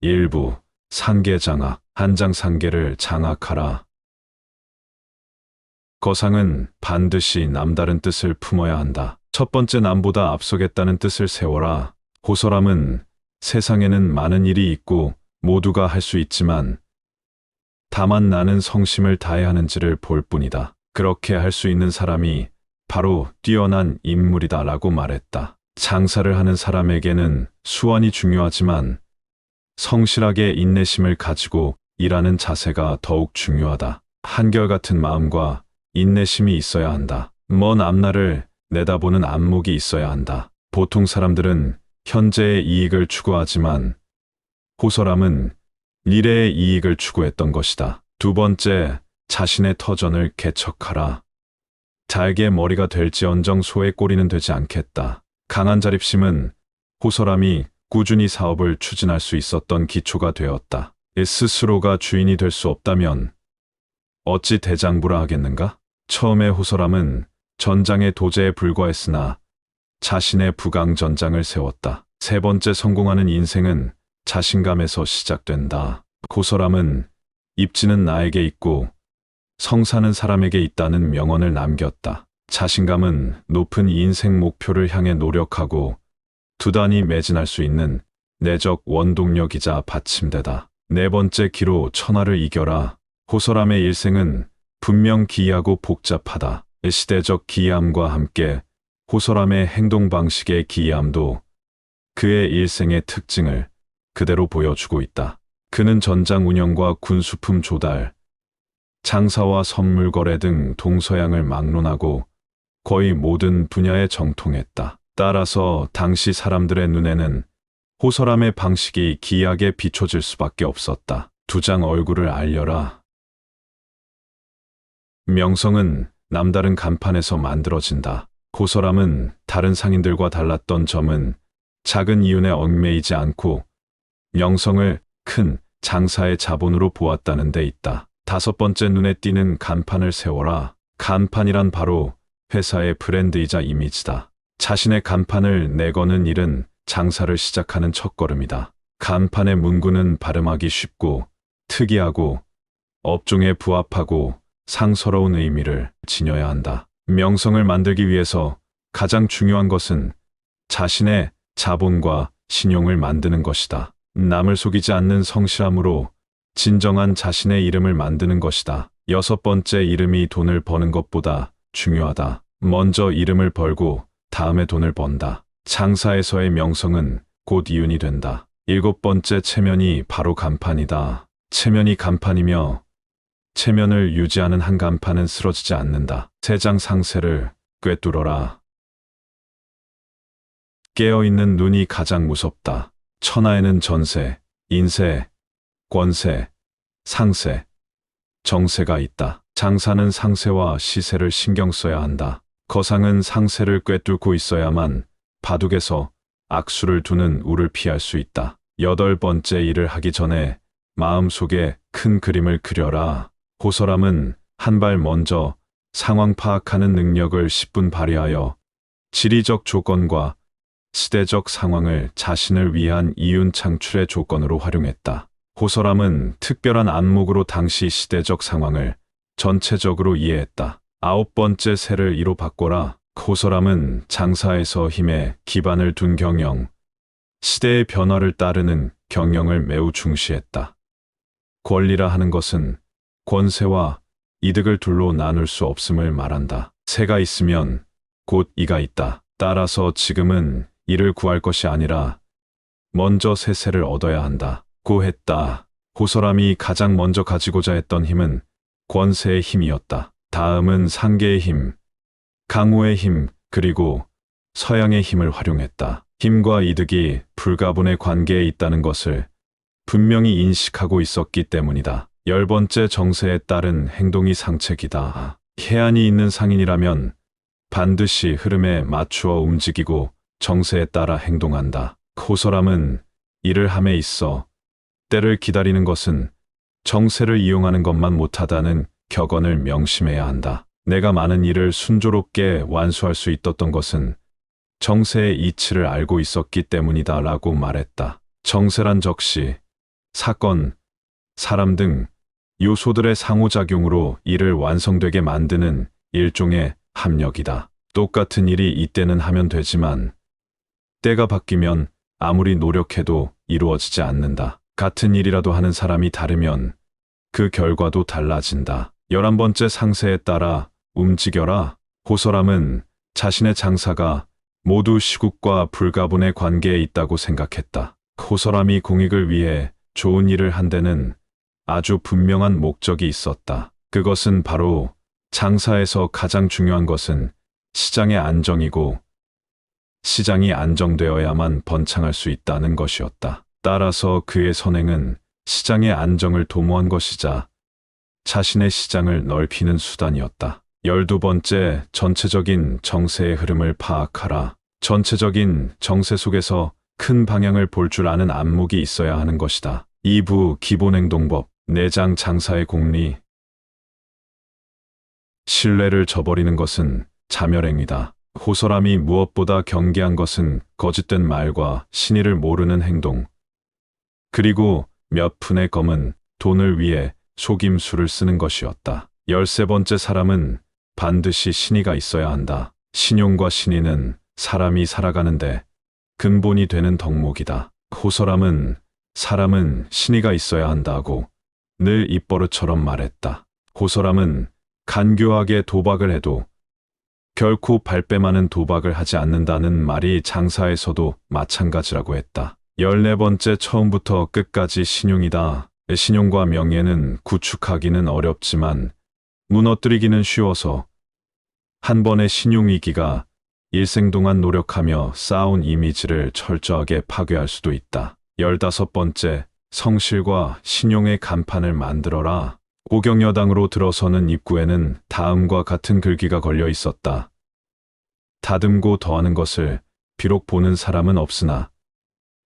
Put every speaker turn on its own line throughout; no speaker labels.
일부 상계 장악, 한장 상계를 장악하라. 거상은 반드시 남다른 뜻을 품어야 한다. 첫 번째 남보다 앞서겠다는 뜻을 세워라. 호설함은 세상에는 많은 일이 있고 모두가 할 수 있지만 다만 나는 성심을 다해야 하는지를 볼 뿐이다. 그렇게 할 수 있는 사람이 바로 뛰어난 인물이다 라고 말했다. 장사를 하는 사람에게는 수완이 중요하지만 성실하게 인내심을 가지고 일하는 자세가 더욱 중요하다. 한결같은 마음과 인내심이 있어야 한다. 먼 앞날을 내다보는 안목이 있어야 한다. 보통 사람들은 현재의 이익을 추구하지만 호설함은 미래의 이익을 추구했던 것이다. 두 번째, 자신의 터전을 개척하라. 달개 머리가 될지언정 소의 꼬리는 되지 않겠다. 강한 자립심은 호설함이 꾸준히 사업을 추진할 수 있었던 기초가 되었다. 스스로가 주인이 될 수 없다면 어찌 대장부라 하겠는가? 처음에 호설함은 전장의 도제에 불과했으나 자신의 부강 전장을 세웠다. 세 번째 성공하는 인생은 자신감에서 시작된다. 고설함은 입지는 나에게 있고 성사는 사람에게 있다는 명언을 남겼다. 자신감은 높은 인생 목표를 향해 노력하고 두단히 매진할 수 있는 내적 원동력이자 받침대다. 네 번째 기로 천하를 이겨라. 호설함의 일생은 분명 기이하고 복잡하다. 시대적 기이함과 함께 호설함의 행동 방식의 기이함도 그의 일생의 특징을 그대로 보여주고 있다. 그는 전장 운영과 군수품 조달, 장사와 선물 거래 등 동서양을 막론하고 거의 모든 분야에 정통했다. 따라서 당시 사람들의 눈에는 호설함의 방식이 기이하게 비춰질 수밖에 없었다. 두 장 얼굴을 알려라. 명성은 남다른 간판에서 만들어진다. 호설함은 다른 상인들과 달랐던 점은 작은 이윤에 얽매이지 않고 명성을 큰 장사의 자본으로 보았다는 데 있다. 다섯 번째 눈에 띄는 간판을 세워라. 간판이란 바로 회사의 브랜드이자 이미지다. 자신의 간판을 내거는 일은 장사를 시작하는 첫걸음이다. 간판의 문구는 발음하기 쉽고 특이하고 업종에 부합하고 상서로운 의미를 지녀야 한다. 명성을 만들기 위해서 가장 중요한 것은 자신의 자본과 신용을 만드는 것이다. 남을 속이지 않는 성실함으로 진정한 자신의 이름을 만드는 것이다. 여섯 번째 이름이 돈을 버는 것보다 중요하다. 먼저 이름을 벌고 다음에 돈을 번다. 장사에서의 명성은 곧 이윤이 된다. 일곱 번째 체면이 바로 간판이다. 체면이 간판이며 체면을 유지하는 한 간판은 쓰러지지 않는다. 세장 상세를 꿰뚫어라. 깨어있는 눈이 가장 무섭다. 천하에는 전세, 인세, 권세, 상세, 정세가 있다. 장사는 상세와 시세를 신경 써야 한다. 거상은 상세를 꿰뚫고 있어야만 바둑에서 악수를 두는 우를 피할 수 있다. 여덟 번째 일을 하기 전에 마음속에 큰 그림을 그려라. 호설함은 한 발 먼저 상황 파악하는 능력을 10분 발휘하여 지리적 조건과 시대적 상황을 자신을 위한 이윤 창출의 조건으로 활용했다. 호설함은 특별한 안목으로 당시 시대적 상황을 전체적으로 이해했다. 아홉 번째 세를 이로 바꿔라. 호설함은 장사에서 힘에 기반을 둔 경영, 시대의 변화를 따르는 경영을 매우 중시했다. 권리라 하는 것은 권세와 이득을 둘로 나눌 수 없음을 말한다. 새가 있으면 곧 이가 있다. 따라서 지금은 이를 구할 것이 아니라 먼저 새 새를 얻어야 한다. 고했다. 호설함이 가장 먼저 가지고자 했던 힘은 권세의 힘이었다. 다음은 상계의 힘, 강호의 힘, 그리고 서양의 힘을 활용했다. 힘과 이득이 불가분의 관계에 있다는 것을 분명히 인식하고 있었기 때문이다. 열 번째 정세에 따른 행동이 상책이다. 해안이 있는 상인이라면 반드시 흐름에 맞추어 움직이고 정세에 따라 행동한다. 호설함은 일을 함에 있어 때를 기다리는 것은 정세를 이용하는 것만 못하다는 격언을 명심해야 한다. 내가 많은 일을 순조롭게 완수할 수 있었던 것은 정세의 이치를 알고 있었기 때문이다 라고 말했다. 정세란 적시 사건, 사람 등 요소들의 상호작용으로 일을 완성되게 만드는 일종의 합력이다. 똑같은 일이 이때는 하면 되지만 때가 바뀌면 아무리 노력해도 이루어지지 않는다. 같은 일이라도 하는 사람이 다르면 그 결과도 달라진다. 열한 번째 상세에 따라 움직여라. 호소람은 자신의 장사가 모두 시국과 불가분의 관계에 있다고 생각했다. 호소람이 공익을 위해 좋은 일을 한 데는 아주 분명한 목적이 있었다. 그것은 바로 장사에서 가장 중요한 것은 시장의 안정이고 시장이 안정되어야만 번창할 수 있다는 것이었다. 따라서 그의 선행은 시장의 안정을 도모한 것이자 자신의 시장을 넓히는 수단이었다. 열두 번째, 전체적인 정세의 흐름을 파악하라. 전체적인 정세 속에서 큰 방향을 볼 줄 아는 안목이 있어야 하는 것이다. 2부 기본행동법, 내장 장사의 공리. 신뢰를 저버리는 것은 자멸행위다. 호소람이 무엇보다 경계한 것은 거짓된 말과 신의를 모르는 행동. 그리고 몇 푼의 검은 돈을 위해 속임수를 쓰는 것이었다. 열세 번째 사람은 반드시 신의가 있어야 한다. 신용과 신의는 사람이 살아가는데 근본이 되는 덕목이다. 호소람은 사람은 신의가 있어야 한다고 늘 입버릇처럼 말했다. 호소람은 간교하게 도박을 해도 결코 발뺌하는 도박을 하지 않는다는 말이 장사에서도 마찬가지라고 했다. 열네 번째 처음부터 끝까지 신용이다. 신용과 명예는 구축하기는 어렵지만 무너뜨리기는 쉬워서 한 번의 신용위기가 일생 동안 노력하며 쌓아온 이미지를 철저하게 파괴할 수도 있다. 열다섯 번째, 성실과 신용의 간판을 만들어라. 오경여당으로 들어서는 입구에는 다음과 같은 글귀가 걸려 있었다. 다듬고 더하는 것을 비록 보는 사람은 없으나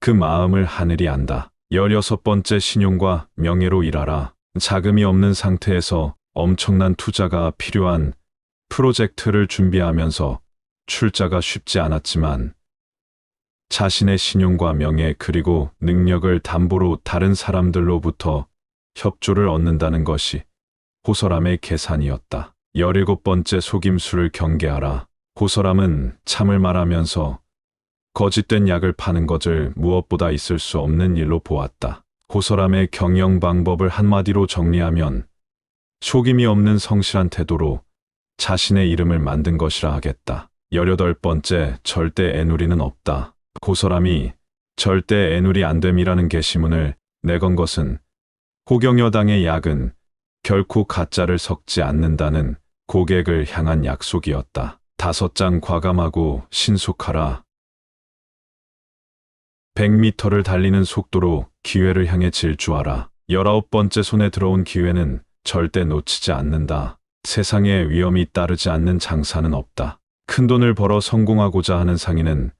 그 마음을 하늘이 안다. 열여섯 번째 신용과 명예로 일하라. 자금이 없는 상태에서 엄청난 투자가 필요한 프로젝트를 준비하면서 출자가 쉽지 않았지만 자신의 신용과 명예 그리고 능력을 담보로 다른 사람들로부터 협조를 얻는다는 것이 호설함의 계산이었다. 열일곱 번째 속임수를 경계하라. 호설함은 참을 말하면서 거짓된 약을 파는 것을 무엇보다 있을 수 없는 일로 보았다. 호설함의 경영 방법을 한마디로 정리하면 속임이 없는 성실한 태도로 자신의 이름을 만든 것이라 하겠다. 열여덟 번째, 절대 애누리는 없다. 고설함이 절대 애누리 안 됨이라는 게시문을 내건 것은 호경여당의 약은 결코 가짜를 섞지 않는다는 고객을 향한 약속이었다. 다섯 장 과감하고 신속하라. 100미터를 달리는 속도로 기회를 향해 질주하라. 열아홉 번째 손에 들어온 기회는 절대 놓치지 않는다. 세상에 위험이 따르지 않는 장사는 없다. 큰 돈을 벌어 성공하고자 하는 상인은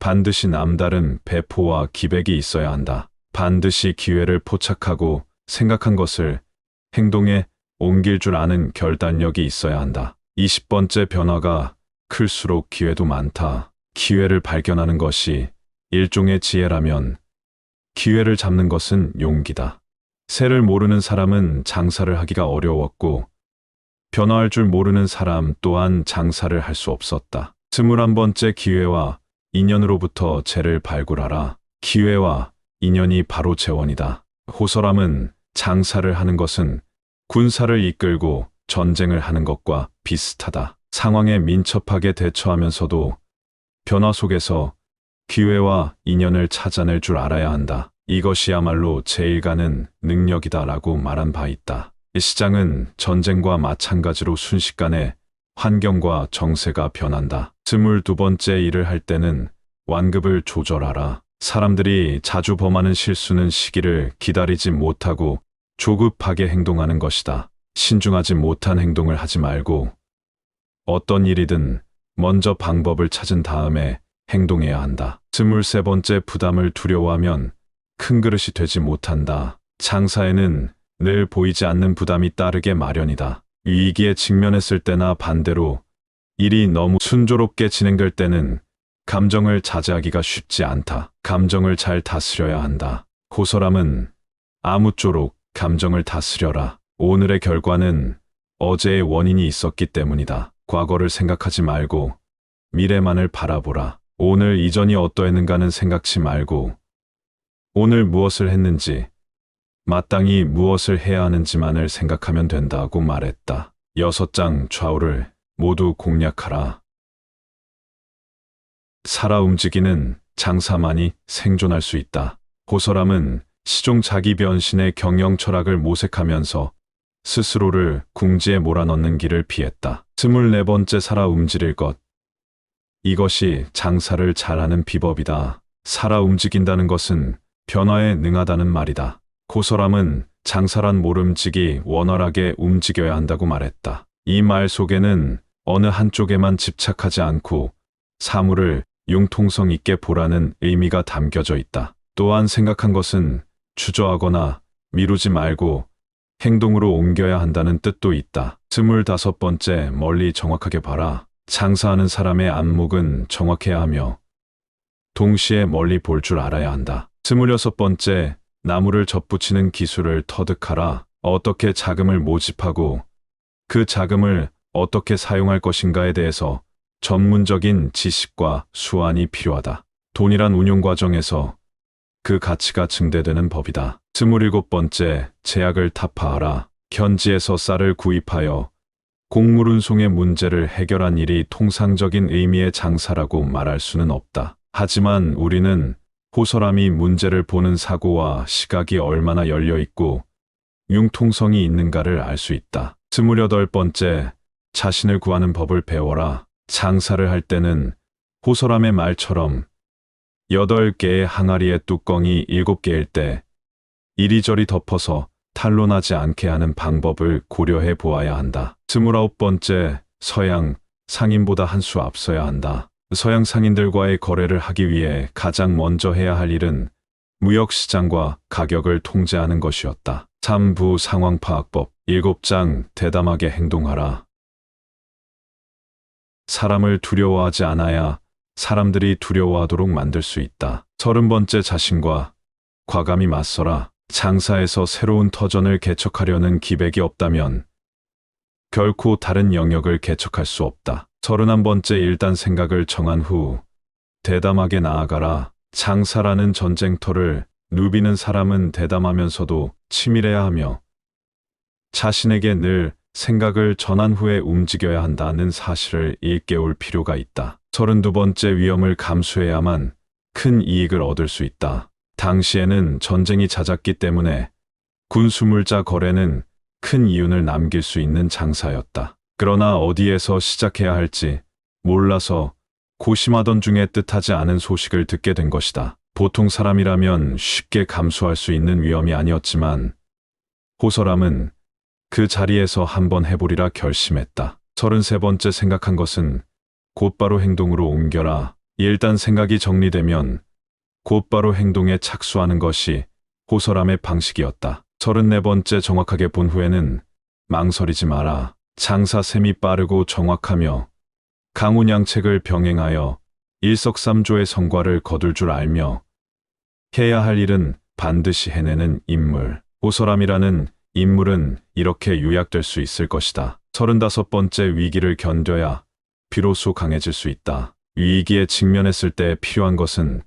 반드시 남다른 배포와 기백이 있어야 한다. 반드시 기회를 포착하고 생각한 것을 행동에 옮길 줄 아는 결단력이 있어야 한다. 20번째 변화가 클수록 기회도 많다. 기회를 발견하는 것이 일종의 지혜라면 기회를 잡는 것은 용기다. 새를 모르는 사람은 장사를 하기가 어려웠고 변화할 줄 모르는 사람 또한 장사를 할 수 없었다. 스물한 번째 기회와 인연으로부터 재를 발굴하라. 기회와 인연이 바로 재원이다. 호설함은 장사를 하는 것은 군사를 이끌고 전쟁을 하는 것과 비슷하다. 상황에 민첩하게 대처하면서도 변화 속에서 기회와 인연을 찾아낼 줄 알아야 한다. 이것이야말로 제일 가는 능력이다라고 말한 바 있다. 이 시장은 전쟁과 마찬가지로 순식간에 환경과 정세가 변한다. 스물두 번째 일을 할 때는 완급을 조절하라. 사람들이 자주 범하는 실수는 시기를 기다리지 못하고 조급하게 행동하는 것이다. 신중하지 못한 행동을 하지 말고 어떤 일이든 먼저 방법을 찾은 다음에 행동해야 한다. 스물세 번째 부담을 두려워하면 큰 그릇이 되지 못한다. 장사에는 늘 보이지 않는 부담이 따르게 마련이다. 위기에 직면했을 때나 반대로 일이 너무 순조롭게 진행될 때는 감정을 자제하기가 쉽지 않다. 감정을 잘 다스려야 한다. 고설함은 아무쪼록 감정을 다스려라. 오늘의 결과는 어제의 원인이 있었기 때문이다. 과거를 생각하지 말고 미래만을 바라보라. 오늘 이전이 어떠했는가는 생각지 말고 오늘 무엇을 했는지 마땅히 무엇을 해야 하는지만을 생각하면 된다고 말했다. 여섯 장 좌우를 모두 공략하라. 살아 움직이는 장사만이 생존할 수 있다. 호설함은 시종 자기 변신의 경영 철학을 모색하면서 스스로를 궁지에 몰아넣는 길을 피했다. 스물네 번째 살아 움직일 것. 이것이 장사를 잘하는 비법이다. 살아 움직인다는 것은 변화에 능하다는 말이다. 고설함은 장사란 모름지기 원활하게 움직여야 한다고 말했다. 이 말 속에는 어느 한쪽에만 집착하지 않고 사물을 융통성 있게 보라는 의미가 담겨져 있다. 또한 생각한 것은 주저하거나 미루지 말고 행동으로 옮겨야 한다는 뜻도 있다. 스물다섯 번째 멀리 정확하게 봐라. 장사하는 사람의 안목은 정확해야 하며 동시에 멀리 볼 줄 알아야 한다. 스물여섯 번째 나무를 접붙이는 기술을 터득하라. 어떻게 자금을 모집하고 그 자금을 어떻게 사용할 것인가에 대해서 전문적인 지식과 수완이 필요하다. 돈이란 운용 과정에서 그 가치가 증대되는 법이다. 스물일곱 번째, 제약을 타파하라. 현지에서 쌀을 구입하여 곡물 운송의 문제를 해결한 일이 통상적인 의미의 장사라고 말할 수는 없다. 하지만 우리는 호설함이 문제를 보는 사고와 시각이 얼마나 열려 있고 융통성이 있는가를 알 수 있다. 스물여덟 번째, 자신을 구하는 법을 배워라. 장사를 할 때는 호설함의 말처럼 여덟 개의 항아리의 뚜껑이 일곱 개일 때 이리저리 덮어서 탄로나지 않게 하는 방법을 고려해 보아야 한다. 스물아홉 번째, 서양 상인보다 한 수 앞서야 한다. 서양 상인들과의 거래를 하기 위해 가장 먼저 해야 할 일은 무역시장과 가격을 통제하는 것이었다. 3부 상황 파악법 7장 대담하게 행동하라. 사람을 두려워하지 않아야 사람들이 두려워하도록 만들 수 있다. 서른 번째 자신과 과감히 맞서라. 장사에서 새로운 터전을 개척하려는 기백이 없다면 결코 다른 영역을 개척할 수 없다. 서른한 번째 일단 생각을 정한 후 대담하게 나아가라. 장사라는 전쟁터를 누비는 사람은 대담하면서도 치밀해야 하며 자신에게 늘 생각을 전한 후에 움직여야 한다는 사실을 일깨울 필요가 있다. 서른두 번째 위험을 감수해야만 큰 이익을 얻을 수 있다. 당시에는 전쟁이 잦았기 때문에 군수물자 거래는 큰 이윤을 남길 수 있는 장사였다. 그러나 어디에서 시작해야 할지 몰라서 고심하던 중에 뜻하지 않은 소식을 듣게 된 것이다. 보통 사람이라면 쉽게 감수할 수 있는 위험이 아니었지만 호설함은 그 자리에서 한번 해보리라 결심했다. 33번째 생각한 것은 곧바로 행동으로 옮겨라. 일단 생각이 정리되면 곧바로 행동에 착수하는 것이 호설함의 방식이었다. 34번째 정확하게 본 후에는 망설이지 마라. 장사셈이 빠르고 정확하며 강운양책을 병행하여 일석삼조의 성과를 거둘 줄 알며 해야 할 일은 반드시 해내는 인물. 호설함이라는 인물은 이렇게 요약될 수 있을 것이다. 35번째 위기를 견뎌야 비로소 강해질 수 있다. 위기에 직면했을 때 필요한 것은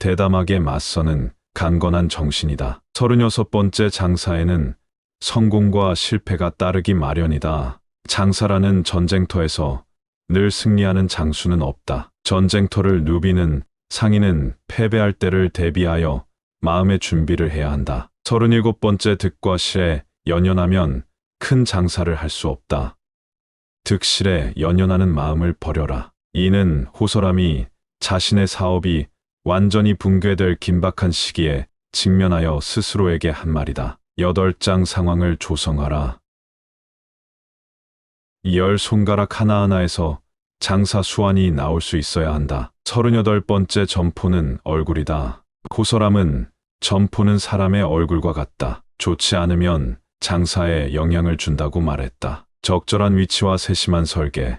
대담하게 맞서는 강건한 정신이다. 36번째 장사에는 성공과 실패가 따르기 마련이다. 장사라는 전쟁터에서 늘 승리하는 장수는 없다. 전쟁터를 누비는 상인은 패배할 때를 대비하여 마음의 준비를 해야 한다. 37번째 득과 실에 연연하면 큰 장사를 할 수 없다. 득실에 연연하는 마음을 버려라. 이는 호설함이 자신의 사업이 완전히 붕괴될 긴박한 시기에 직면하여 스스로에게 한 말이다. 여덟 장 상황을 조성하라. 열 손가락 하나하나에서 장사 수완이 나올 수 있어야 한다. 서른여덟 번째 점포는 얼굴이다. 고설함은 점포는 사람의 얼굴과 같다. 좋지 않으면 장사에 영향을 준다고 말했다. 적절한 위치와 세심한 설계,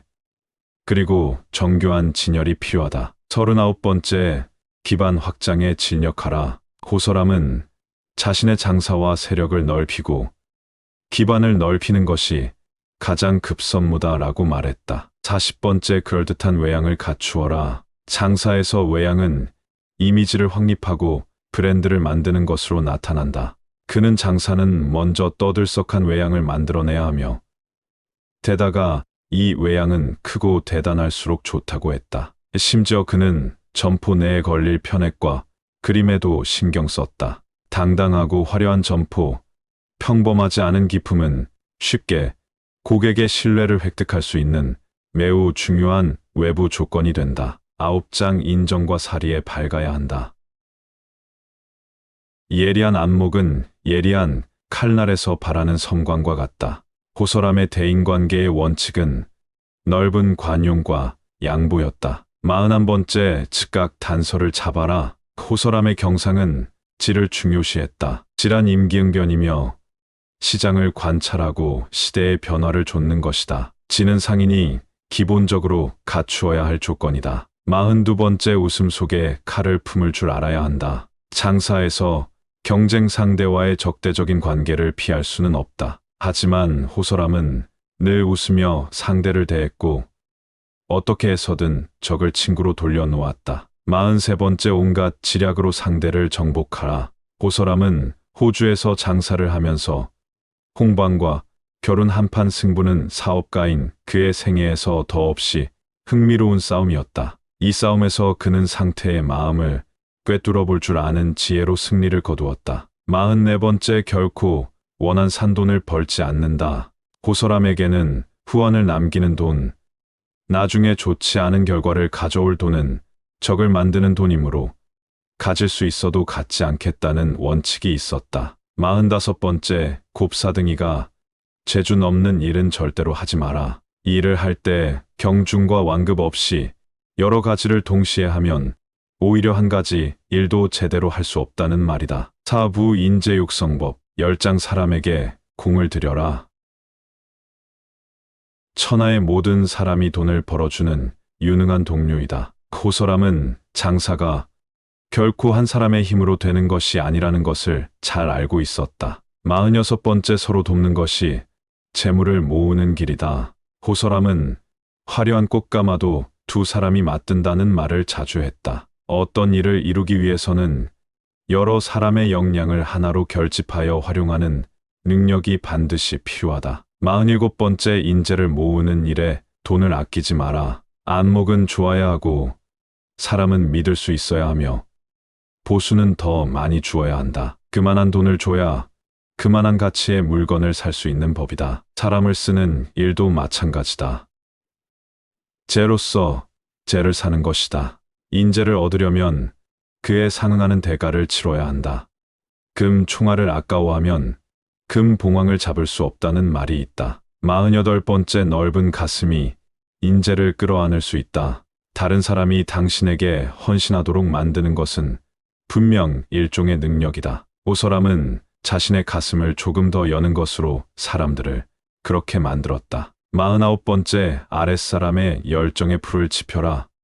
그리고 정교한 진열이 필요하다. 서른아홉 번째, 기반 확장에 진력하라. 고설함은 자신의 장사와 세력을 넓히고 기반을 넓히는 것이 가장 급선무다라고 말했다. 40번째 그럴듯한 외양을 갖추어라. 장사에서 외양은 이미지를 확립하고 브랜드를 만드는 것으로 나타난다. 그는 장사는 먼저 떠들썩한 외양을 만들어내야 하며 게다가 이 외양은 크고 대단할수록 좋다고 했다. 심지어 그는 점포 내에 걸릴 편액과 그림에도 신경 썼다. 당당하고 화려한 점포, 평범하지 않은 기품은 쉽게 고객의 신뢰를 획득할 수 있는 매우 중요한 외부 조건이 된다. 아홉 장 인정과 사리에 밝아야 한다. 예리한 안목은 예리한 칼날에서 바라는 섬광과 같다. 호설함의 대인관계의 원칙은 넓은 관용과 양보였다. 마흔한 번째 즉각 단서를 잡아라. 호설함의 경상은 질을 중요시했다. 질한 임기응변이며 시장을 관찰하고 시대의 변화를 좇는 것이다. 지는 상인이 기본적으로 갖추어야 할 조건이다. 마흔두 번째 웃음 속에 칼을 품을 줄 알아야 한다. 장사에서 경쟁 상대와의 적대적인 관계를 피할 수는 없다. 하지만 호설함은 늘 웃으며 상대를 대했고 어떻게 해서든 적을 친구로 돌려놓았다. 마흔세 번째 온갖 지략으로 상대를 정복하라. 호설함은 호주에서 장사를 하면서 홍방과 결혼 한판 승부는 사업가인 그의 생애에서 더없이 흥미로운 싸움이었다. 이 싸움에서 그는 상태의 마음을 꿰뚫어 볼 줄 아는 지혜로 승리를 거두었다. 마흔네 번째 결코 원한 산돈을 벌지 않는다. 호설함에게는 후원을 남기는 돈, 나중에 좋지 않은 결과를 가져올 돈은 적을 만드는 돈이므로 가질 수 있어도 갖지 않겠다는 원칙이 있었다. 마흔다섯 번째 곱사등이가 재주 넘는 일은 절대로 하지 마라. 이 일을 할 때 경중과 완급 없이 여러 가지를 동시에 하면 오히려 한 가지 일도 제대로 할 수 없다는 말이다. 사부 인재육성법 열장 사람에게 공을 들여라. 천하의 모든 사람이 돈을 벌어주는 유능한 동료이다. 고설함은 장사가 결코 한 사람의 힘으로 되는 것이 아니라는 것을 잘 알고 있었다. 마흔여섯 번째 서로 돕는 것이 재물을 모으는 길이다. 호설함은 화려한 꽃가마도 두 사람이 맞든다는 말을 자주 했다. 어떤 일을 이루기 위해서는 여러 사람의 역량을 하나로 결집하여 활용하는 능력이 반드시 필요하다. 마흔일곱 번째 인재를 모으는 일에 돈을 아끼지 마라. 안목은 좋아야 하고 사람은 믿을 수 있어야 하며 보수는 더 많이 주어야 한다. 그만한 돈을 줘야 그만한 가치의 물건을 살 수 있는 법이다. 사람을 쓰는 일도 마찬가지다. 재로서 재를 사는 것이다. 인재를 얻으려면 그에 상응하는 대가를 치러야 한다. 금 총알을 아까워하면 금 봉황을 잡을 수 없다는 말이 있다. 48번째 넓은 가슴이 인재를 끌어안을 수 있다. 다른 사람이 당신에게 헌신하도록 만드는 것은 분명 일종의 능력이다. 오서람은 자신의 가슴을 조금 더 여는 것으로 사람들을 그렇게 만들었다. 49번째 아랫사람의 열정의 풀을 지펴라.